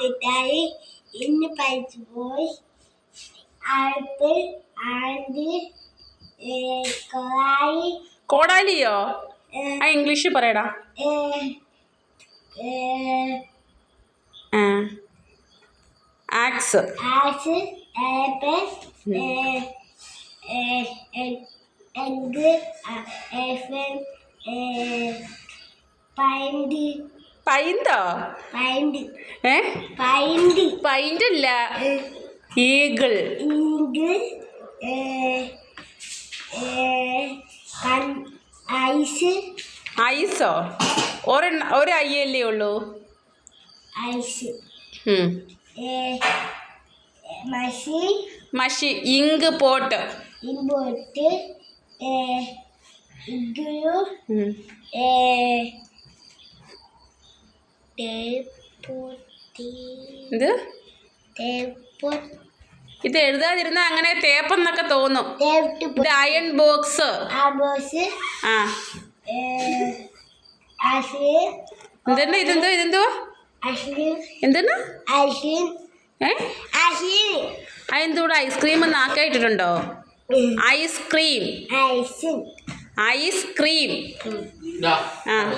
കിട്ടായി ഇന്ന് പഠിച്ചു പോയി. ആപ്പിൾ ആൻഡ് കൊറായി കോടാലിയോ ആ ഇംഗ്ലീഷിൽ പറയടാ. ആക്സ് ആസ് ആപ്പിൾ എഗ് എഫൻ പൈൻഡ് പൈന്തോ? ഏ? പൈന്റ് അല്ല ഈഗിൾ. ഐസ്. ഒരെണ്ണ ഒരു അയ്യല്ലേ ഉള്ളൂ? ഐസ്. ഉം. മഷി. മഷി ഇങ്ക് പോട്ട്. ഇമ്പോട്ട് ഇഗ്ലു തേപ്പൊട്ടി ഇത് എഴുതാതിരുന്ന അങ്ങനെ തേപ്പെന്നൊക്കെ തോന്നും. ഇത് അയൺ ബോക്സ് ആ എന്തെന്നാ? ഇതെന്തോ? ഇതെന്തോ? എന്തെന്നാ? അതെന്തൂടെ ഐസ്ക്രീം നാക്കായിട്ടിട്ടുണ്ടോ? ഐസ്ക്രീം ഐസിൻ ഐസ്ക്രീം ആ.